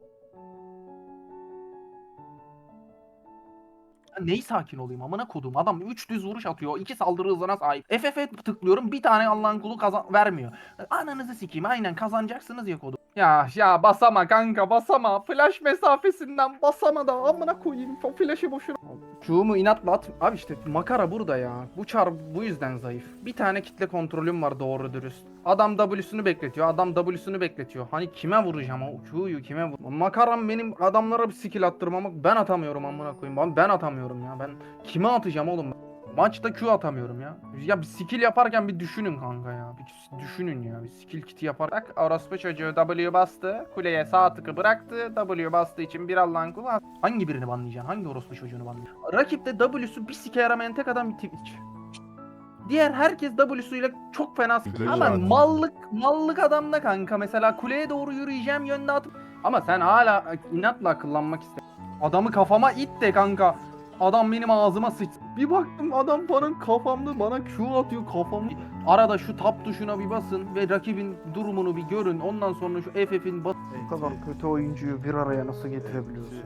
Ya Neyi sakin olayım? Amına kodum. Adam 3 düz vuruş atıyor. 2 saldırı hızına sahip. FF'e tıklıyorum. Bir tane Allah'ın kulu kazan vermiyor. Ananızı sikeyim. Aynen kazanacaksınız ya kodum Ya ya basama kanka basama. Flash mesafesinden basama da amına koyayım. O flash'ı boşuna. Çuğumu inatla at. Abi işte makara burada ya. Bu çar bu yüzden zayıf. Bir tane kitle kontrolüm var doğru dürüst. Adam W'sunu bekletiyor adam W'sunu bekletiyor. Hani kime vuracağım o Q'yu kime vur Makaram benim adamlara bir skill attırmamak ben atamıyorum amına koyayım. Ben, ben atamıyorum ya. Ben kime atacağım oğlum Maçta Q atamıyorum ya. Ya bir skill yaparken bir düşünün kanka ya. Bir düşünün ya. Bir skill kiti yapar. Bak orospu çocuğu W bastı. Kuleye sağ tıkı bıraktı. W bastığı için bir Allah'ın kulu. Hangi birini banlayacaksın? Hangi orospu çocuğunu banlayacaksın? Rakipte W'su bir sike yaramayan tek adam Twitch. Diğer herkes W'suyla çok fena Ama mallık mallık adamda kanka. Mesela kuleye doğru yürüyeceğim yönde atıp. Ama sen hala inatla akıllanmak istiyorsun. Adamı kafama it de kanka. Adam benim ağzıma sıç. Bir baktım adam bana kafamda bana Q atıyor kafamda. Arada şu tap tuşuna bir basın ve rakibin durumunu bir görün. Ondan sonra şu FF'in bas... Bu kadar kötü oyuncuyu bir araya nasıl getirebiliyorsun?